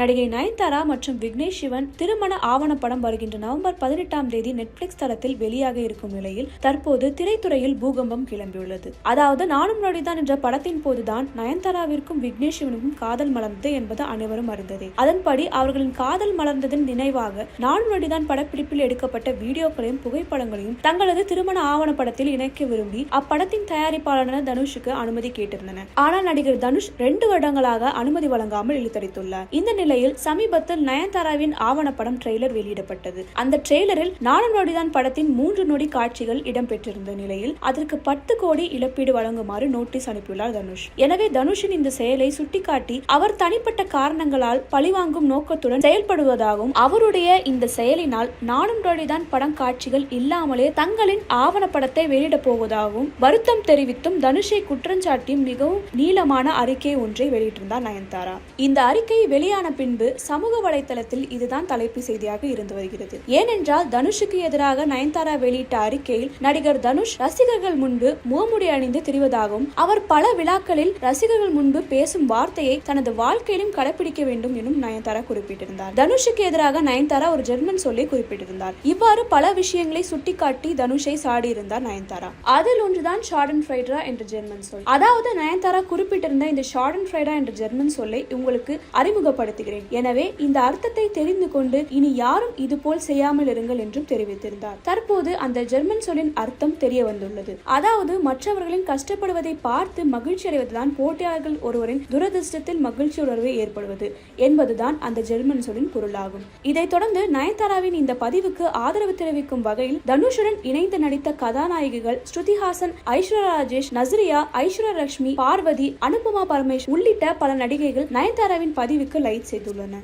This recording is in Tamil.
நடிகை நயன்தாரா மற்றும் விக்னேஷ் சிவன் திருமண ஆவணப்படம் வருகின்ற நவம்பர் பதினெட்டாம் தேதி நெட்ஃபிளிக்ஸ் தளத்தில் வெளியாக இருக்கும் நிலையில் தற்போது திரைத்துறையில் பூகம்பம் கிளம்பியுள்ளது. அதாவது நானும் நொடிதான் என்ற படத்தின் போதுதான் நயன்தாராவிற்கும் விக்னேஷ் சிவனுக்கும் காதல் மலர்ந்தது என்பது அனைவரும் அறிந்ததே. அதன்படி அவர்களின் காதல் மலர்ந்ததன் நினைவாக நானும் நொடிதான் படப்பிடிப்பில் எடுக்கப்பட்ட வீடியோக்களையும் புகைப்படங்களையும் தங்களது திருமண ஆவணப்படத்தில் இணைக்க விரும்பி அப்படத்தின் தயாரிப்பாளரான தனுஷுக்கு அனுமதி கேட்டிருந்தனர். ஆனால் நடிகர் தனுஷ் ரெண்டு வருடங்களாக அனுமதி வழங்காமல் இழுத்தடித்துள்ளார். இந்த நிலையில் சமீபத்தில் நயன்தாராவின் ஆவணப்படம் ட்ரெய்லர் வெளியிடப்பட்டது. அந்த ட்ரெய்லரில் நானும் நொடிதான் படத்தின் மூன்று நொடி காட்சிகள் இடம்பெற்றிருந்த நிலையில் அதற்கு பத்து கோடி இழப்பீடு வழங்குமாறு நோட்டீஸ் அனுப்பியுள்ளார் தனுஷ். எனவே தனுஷின் இந்த செயலை சுட்டிக்காட்டி அவர் தனிப்பட்ட காரணங்களால் பழிவாங்கும் நோக்கத்துடன் செயல்படுவதாகவும் அவருடைய இந்த செயலினால் நானும் நொடிதான் படம் காட்சிகள் இல்லாமலே தங்களின் ஆவணப்படத்தை வெளியிட போவதாகவும் வருத்தம் தெரிவித்தும் தனுஷை குற்றஞ்சாட்டியும் மிகவும் நீளமான அறிக்கை ஒன்றை வெளியிட்டிருந்தார் நயன்தாரா. இந்த அறிக்கை வெளியான பின்பு சமூக வலைத்தளத்தில் இதுதான் தலைப்பு செய்தியாக இருந்து வருகிறது. ஏனென்றால் தனுஷுக்கு எதிராக நயன்தாரா வெளியிட்ட அறிக்கையில் நடிகர் தனுஷ் ரசிகர்கள் முன்பு முகமுடி அணிந்து திரிவதாகவும் அவர் பல விழாக்களில் ரசிகர்கள் முன்பு பேசும் வார்த்தையை தனது வாழ்க்கையிலும் கடைபிடிக்க வேண்டும் எனும் நயன்தாரா குறிப்பிட்டிருந்தார். தனுஷுக்கு எதிராக நயன்தாரா ஒரு ஜெர்மன் சொல்லை குறிப்பிட்டிருந்தார். இவ்வாறு பல விஷயங்களை சுட்டிக்காட்டி தனுஷை சாடியிருந்தார் நயன்தாரா. அதில் ஒன்றுதான் ஷார்டன் ஃப்ரைட்ரா என்ற ஜெர்மன் சொல். அதாவது நயன்தாரா குறிப்பிட்டிருந்த இந்த ஷார்டன் ஃப்ரைடா என்ற ஜெர்மன் சொல்லை உங்களுக்கு அறிமுகப்படுத்துகிறேன் எனவே இந்த அர்த்தத்தை தெரிந்து கொண்டு இனி யாரும் இதுபோல் செய்யாமல் இருங்கள் என்றும் தெரிவித்திருந்தார். தற்போது அந்த ஜெர்மன் சொல்லின் அர்த்தம் தெரிய வந்துள்ளது அதாவது மற்றவர்களின் கஷ்டப்படுவதை பார்த்து மகிழ்ச்சி அடைவதுதான் போட்டியாளர்கள் ஒருவரின் துரதிருஷ்டத்தில் மகிழ்ச்சி உணர்வு ஏற்படுவது என்பதுதான் அந்த ஜெர்மன் சொல்லின் பொருளாகும். இதைத் தொடர்ந்து நயன்தாராவின் இந்த பதிவுக்கு ஆதரவு தெரிவிக்கும் வகையில் தனுஷுடன் இணைந்து நடித்த கதாநாயகிகள் ஸ்ருதிஹாசன் ஐஸ்வர்யா ராஜேஷ் நஸ்ரியா ஐஸ்வர்யா லட்சுமி பார்வதி அனுபமா பரமேஷ் உள்ளிட்ட பல நடிகைகள் நயன்தாராவின் பதிவுக்கு সেই তুলনায়।